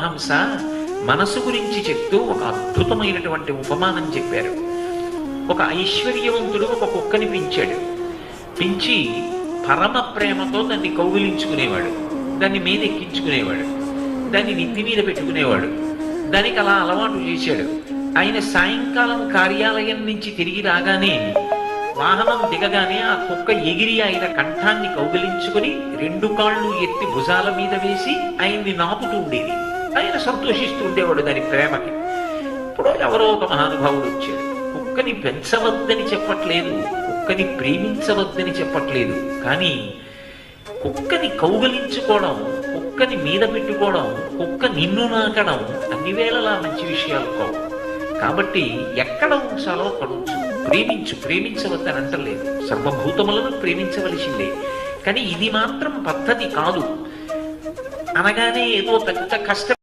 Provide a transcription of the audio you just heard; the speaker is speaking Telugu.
పరమహంస మనసు గురించి చెప్తూ ఒక అద్భుతమైనటువంటి ఉపమానం చెప్పారు. ఒక ఐశ్వర్యవంతుడు ఒక కుక్కని పెంచాడు. పెంచి పరమ ప్రేమతో దాన్ని కౌగిలించుకునేవాడు. దాన్ని మీద ఎక్కించుకునేవాడు దాన్ని నెత్తి మీద పెట్టుకునేవాడు. దానికి అలా అలవాటు చేశాడు. ఆయన సాయంకాలం కార్యాలయం నుంచి తిరిగి రాగానే వాహనం దిగగానే ఆ కుక్క ఎగిరి ఆయన కంఠాన్ని కౌగిలించుకుని రెండు కాళ్ళు ఎత్తి భుజాల మీద వేసి ఆయన్ని నాపుతూ ఉండేది. ఆయన సంతోషిస్తూ ఉండేవాడు దాని ప్రేమకి. ఇప్పుడు ఎవరో ఒక మహానుభావుడు వచ్చాడు. కుక్కని పెంచవద్దని చెప్పట్లేదు కుక్కని ప్రేమించవద్దని చెప్పట్లేదు. కానీ కుక్కని కౌగలించుకోవడం కుక్కని మీద పెట్టుకోవడం కుక్క నిన్ను నాకడం అన్ని వేళలా మంచి విషయాలు కావు. కాబట్టి ఎక్కడ ఉంచాలో అక్కడ ఉంచు. ప్రేమించు ప్రేమించవద్దని అంటలేదు. సర్వభూతములను ప్రేమించవలసిందే. కానీ ఇది మాత్రం పద్ధతి కాదు. అనగానే ఏదో పెద్ద కష్టం